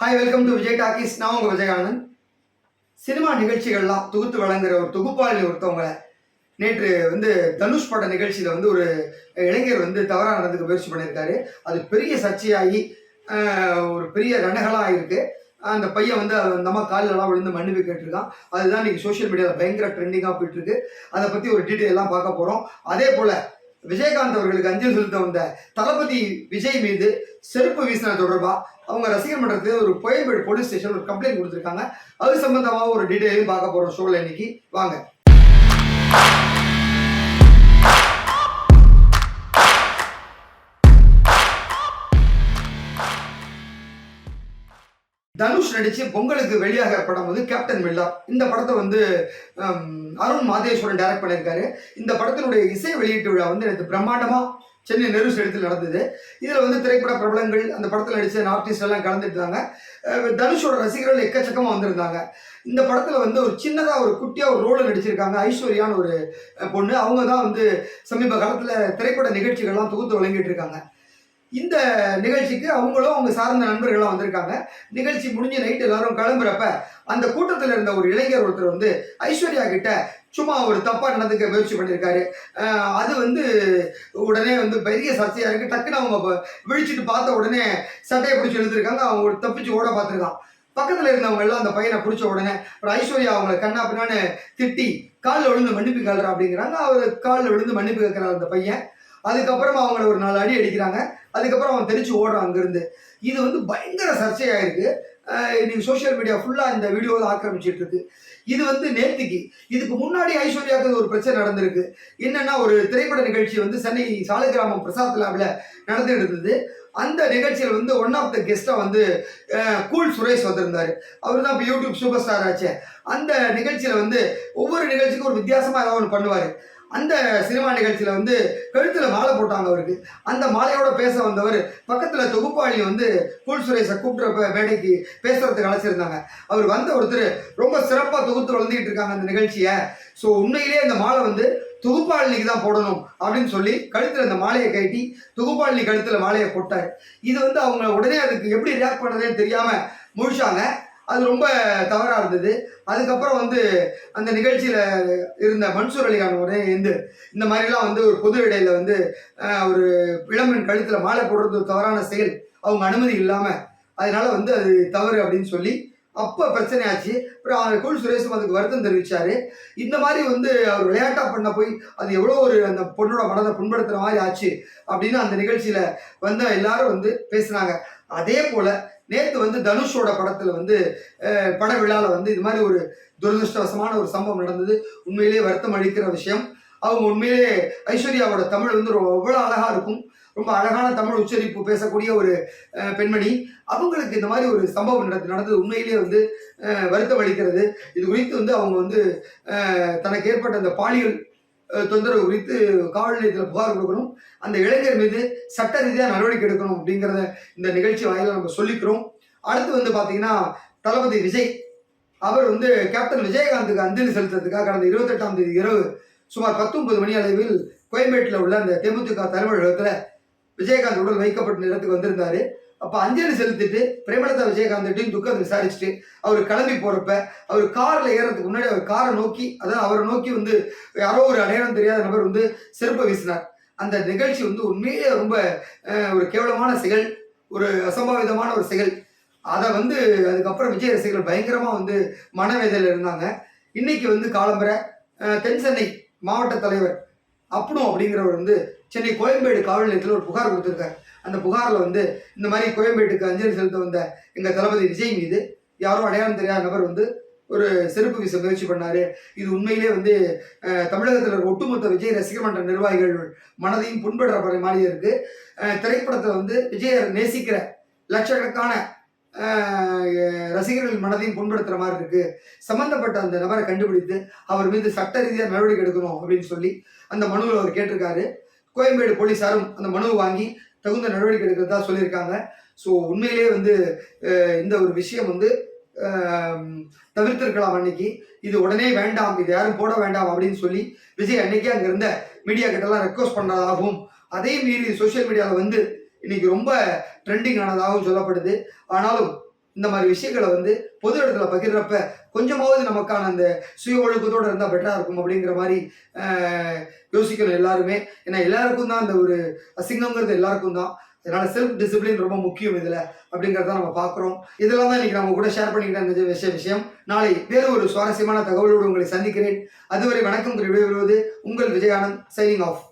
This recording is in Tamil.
Hi welcome to Vijay talkies நான் உங்கள் விஜயானந்த் சினிமா நிகழ்ச்சிகள்லாம் தொகுத்து வழங்குற ஒரு தொகுப்பாளி ஒருத்தவங்களை நேற்று வந்து தனுஷ் பட நிகழ்ச்சியில் வந்து ஒரு இளைஞர் வந்து தவறாக நடந்துக்க முயற்சி பண்ணியிருக்காரு அது பெரிய சர்ச்சையாகி ஒரு பெரிய ரணகலாக ஆயிருக்கு. அந்த பையன் வந்து அந்த அம்மா காலிலலாம் விழுந்து மன்னிப்பு கேட்டிருக்கான். அதுதான் இன்னைக்கு சோஷியல் மீடியாவில் பயங்கர ட்ரெண்டிங்காக போயிட்டுருக்கு அதை பற்றி ஒரு டீட்டெயிலாம் பார்க்க போகிறோம் அதே போல் விஜயகாந்த் அவர்களுக்கு அஞ்சலி செலுத்த வந்த தளபதி விஜய் மீது செருப்பு வீசினது தொடர்பா அவங்க ரசிகர் மன்றத்தில் ஒரு புயல்பேடு போலீஸ் ஸ்டேஷன் ஒரு கம்ப்ளைண்ட் கொடுத்துருக்காங்க. அது சம்பந்தமாக ஒரு டீட்டெயிலையும் பார்க்க போகிறோம் ஷோவில் இன்னைக்கு. வாங்க. தனுஷ் நடிச்சு பொங்கலுக்கு வெளியாக படம் வந்து கேப்டன் மில்லா இந்த படத்தை வந்து அருண் மாதேஸ்வரன் டைரக்ட் பண்ணியிருக்காரு. இந்த படத்தினுடைய இசை வெளியீட்டு விழா வந்து எனக்கு பிரம்மாண்டமா சென்னை நெரு இடத்தில் நடந்தது. இதில் வந்து திரைப்பட பிரபலங்கள் அந்த படத்தில் நடித்த ஆர்டிஸ்ட் எல்லாம் கலந்துட்டாங்க. தனுஷோட ரசிகர்கள் எக்கச்சக்கமாக வந்திருந்தாங்க. இந்த படத்தில் வந்து ஒரு சின்னதாக ஒரு குட்டியாக ஒரு ரோலில் நடிச்சிருக்காங்க. ஐஸ்வர்யான்னு ஒரு பொண்ணு. அவங்க தான் வந்து சமீப காலத்தில் திரைப்பட நிகழ்ச்சிகள்லாம் தொகுத்து வழங்கிட்டு இருக்காங்க. இந்த நிகழ்ச்சிக்கு அவங்களும் அவங்க சார்ந்த நண்பர்கள்லாம் வந்திருக்காங்க. நிகழ்ச்சி முடிஞ்சு நைட் எல்லாரும் கிளம்புறப்ப அந்த கூட்டத்தில் இருந்த ஒரு இளைஞர் ஒருத்தர் வந்து ஐஸ்வர்யா கிட்ட சும்மா ஒரு தப்பாக நடந்துக்க முயற்சி பண்ணியிருக்காரு அது வந்து உடனே வந்து பெரிய சர்ச்சையாக இருக்குது டக்குன்னு அவங்க விழிச்சிட்டு பார்த்த உடனே சட்டையை பிடிச்சி எழுதிருக்காங்க அவங்க தப்பிச்சு ஓட பார்த்துருக்கான். பக்கத்தில் இருந்தவங்க எல்லாம் அந்த பையனை பிடிச்ச உடனே ஒரு ஐஸ்வர்யா அவங்கள கண்ணா பின்னான்னு திட்டி காலில் விழுந்து மன்னிப்பு கேள்றா அப்படிங்கிறாங்க. அவர் காலில் விழுந்து மன்னிப்பு கேட்குறாரு அந்த பையன். அதுக்கப்புறமா அவங்கள ஒரு நாலு அடி அடிக்கிறாங்க. அதுக்கப்புறம் அவன் தெரிச்சு ஓடுறான் அங்கிருந்து. இது வந்து பயங்கர சர்ச்சையாயிருக்கு இன்னைக்கு சோஷியல் மீடியா ஃபுல்லாக இந்த வீடியோவில் ஆக்கிரமிச்சிட்டு இருக்கு. இது வந்து நேத்துக்கு இதுக்கு முன்னாடி ஐஸ்வர்யாவுக்கு ஒரு பிரச்சனை நடந்திருக்கு. என்னன்னா ஒரு திரைப்பட நிகழ்ச்சி வந்து சென்னை சாலை கிராமம் பிரசாத் லேப்ல நடந்துட்டு இருந்தது. அந்த நிகழ்ச்சியில் வந்து ஒன் ஆஃப் த கெஸ்ட்டாக வந்து கூல் சுரேஷ் வந்திருந்தார். அவர் தான் இப்போ யூடியூப் சூப்பர் ஸ்டார் ஆச்சு. அந்த நிகழ்ச்சியில் வந்து ஒவ்வொரு நிகழ்ச்சிக்கும் ஒரு வித்தியாசமாக ஏதாவது ஒன்று பண்ணுவார். அந்த சினிமா நிகழ்ச்சியில் வந்து கழுத்தில் மாலை போட்டாங்க அவருக்கு. அந்த மாலையோட பேச வந்தவர் பக்கத்தில் தொகுப்பாளி வந்து கூல் சுரேஷை கூப்பிட்றப்ப மேடைக்கு பேசுறதுக்கு அழைச்சிருந்தாங்க. அவர் வந்த ஒருத்தர் ரொம்ப சிறப்பாக தொகுத்து வளர்ந்துக்கிட்டு இருக்காங்க அந்த நிகழ்ச்சியை. ஸோ உண்மையிலேயே அந்த மாலை வந்து தொகுப்பாளினிக்கு தான் போடணும் அப்படின்னு சொல்லி கழுத்தில் அந்த மாலையை கட்டி தொகுப்பாளினி கழுத்தில் மாலையை போட்டார். இது வந்து அவங்க உடனே அதுக்கு எப்படி ரியாக்ட் பண்ணுறதுன்னு தெரியாமல் முழிச்சாங்க. அது ரொம்ப தவறாக இருந்தது. அதுக்கப்புறம் வந்து அந்த நிகழ்ச்சியில் இருந்த மன்சூர் அலிகான் உடனே இருந்து இந்த மாதிரிலாம் வந்து ஒரு பொது இடையில வந்து ஒரு இளம்பெண் கழுத்தில் மாலை போடுறது தவறான செயல். அவங்க அனுமதி இல்லாமல் அதனால வந்து அது தவறு அப்படின்னு சொல்லி அப்போ பிரச்சனையாச்சு அப்புறம் அவர் கூல் சுரேஷும் அதுக்கு வருத்தம் தெரிவிச்சாரு. இந்த மாதிரி வந்து அவர் விளையாட்டாக பண்ண போய் அது எவ்வளோ ஒரு அந்த பொண்ணோட மனதை புண்படுத்துகிற மாதிரி ஆச்சு அப்படின்னு அந்த நிகழ்ச்சியில் வந்து எல்லாரும் வந்து பேசுனாங்க. அதே போல் நேற்று வந்து தனுஷோட படத்தில் வந்து பட விழாவில் வந்து இது மாதிரி ஒரு துரதிருஷ்டவசமான ஒரு சம்பவம் நடந்தது. உண்மையிலேயே வருத்தம் அளிக்கிற விஷயம். அவங்க உண்மையிலே ஐஸ்வர்யாவோட தமிழ் வந்து ரொம்ப அவ்வளோ அழகாக இருக்கும். ரொம்ப அழகான தமிழ் உச்சரிப்பு பேசக்கூடிய ஒரு பெண்மணி. அவங்களுக்கு இந்த மாதிரி ஒரு சம்பவம் நடந்து நடந்தது. உண்மையிலேயே வந்து வருத்தம் அளிக்கிறது. இது குறித்து வந்து அவங்க வந்து தனக்கு ஏற்பட்ட அந்த பாலியல் தொந்தரவு குறித்து காவல் நிலையத்தில் புகார் கொடுக்கணும். அந்த இளைஞர் மீது சட்ட ரீதியாக நடவடிக்கை எடுக்கணும் அப்படிங்கிறத இந்த நிகழ்ச்சி வாயில நம்ம சொல்லிக்கிறோம். அடுத்து வந்து பார்த்தீங்கன்னா தளபதி விஜய். அவர் வந்து கேப்டன் விஜயகாந்துக்கு அஞ்சலி செலுத்துறதுக்காக கடந்த இருபத்தெட்டாம் தேதி இரவு சுமார் பத்தொன்பது மணி அளவில் கோயம்பேட்டில் உள்ள அந்த தேமுதிக தலைமையகத்தில் விஜயகாந்த் உடல் வைக்கப்பட்ட நேரத்துக்கு வந்திருந்தாரு. அப்போ அஞ்சலி செலுத்திட்டு பிரேமலதா விஜயகாந்திட்டையும் துக்கத்தை விசாரிச்சுட்டு அவர் கிளம்பி போறப்ப அவர் கார்ல ஏறதுக்கு முன்னாடி அவர் காரை நோக்கி அதாவது அவரை நோக்கி வந்து யாரோ ஒரு அடையாளம் தெரியாத நபர் வந்து செருப்பை வீசினார். அந்த நிகழ்ச்சி வந்து உண்மையிலே ரொம்ப ஒரு கேவலமான செயல் ஒரு அசம்பாவிதமான ஒரு செயல். அதை வந்து அதுக்கப்புறம் விஜய் ரசிகர்கள் பயங்கரமா வந்து மனவேதையில் இருந்தாங்க. இன்னைக்கு வந்து காலம்பரை தென் சென்னை மாவட்ட தலைவர் அப்னு அப்படிங்கிறவர் வந்து சென்னை கோயம்பேடு காவல் நிலையத்தில் ஒரு புகார் கொடுத்துருக்காரு. அந்த புகாரில் வந்து இந்த மாதிரி கோயம்பேட்டுக்கு அஞ்சலி செலுத்த வந்த எங்கள் தளபதி விஜய் மீது யாரோ அடையாளம் தெரியாத நபர் வந்து ஒரு செருப்பு வீச முயற்சி பண்ணாரு. இது உண்மையிலே வந்து தமிழகத்தில் இருக்க ஒட்டுமொத்த விஜய் ரசிகர் மன்ற நிர்வாகிகள் மனதையும் புண்படுற மாதிரி இருக்கு. திரைப்படத்தை வந்து விஜயை நேசிக்கிற லட்சக்கணக்கான ரசிகர்கள் மனதையும் புண்படுத்துற மாதிரி இருக்கு. சம்பந்தப்பட்ட அந்த நபரை கண்டுபிடித்து அவர் மீது சட்ட ரீதியாக நடவடிக்கை எடுக்கணும் அப்படின்னு சொல்லி அந்த மனுவில் அவர் கேட்டிருக்காரு. கோயம்பேடு போலீஸாரும் அந்த மனுவை வாங்கி தகுந்த நடவடிக்கை எடுக்கிறதா சொல்லியிருக்காங்க. ஸோ உண்மையிலேயே வந்து இந்த ஒரு விஷயம் வந்து தவிர்த்திருக்கலாம் அன்னைக்கு. இது உடனே வேண்டாம் இது யாரும் போட வேண்டாம் அப்படின்னு சொல்லி விஜய் அன்னைக்கே அங்கே இருந்த மீடியா கிட்டலாம் ரெக்வஸ்ட் பண்ணதாகவும் அதையும் மீறி சோஷியல் மீடியாவில் வந்து இன்னைக்கு ரொம்ப ட்ரெண்டிங் ஆனதாகவும் சொல்லப்படுது. ஆனாலும் இந்த மாதிரி விஷயங்களை வந்து பொது இடத்துல பகிர்றப்ப கொஞ்சமாவது நமக்கான அந்த சுய ஒழுக்கத்தோடு இருந்தால் பெட்டராக இருக்கும் அப்படிங்கிற மாதிரி யோசிக்கணும் எல்லாருமே. ஏன்னா எல்லாருக்கும் தான் அந்த ஒரு அசிங்கங்கிறது எல்லாருக்கும் தான். அதனால செல்ஃப் டிசிப்ளின் ரொம்ப முக்கியம் இதில் அப்படிங்கிறத நம்ம பார்க்குறோம். இதெல்லாம் தான் இன்னைக்கு நம்ம கூட ஷேர் பண்ணிக்கிட்ட இந்த விஷய விஷயம். நாளை வேறு ஒரு சுவாரஸ்யமான தகவலோடு உங்களை சந்திக்கிறேன். அதுவரை வணக்கம். விடைபெறுவது உங்கள் விஜயானந்த் சைனிங் ஆஃப்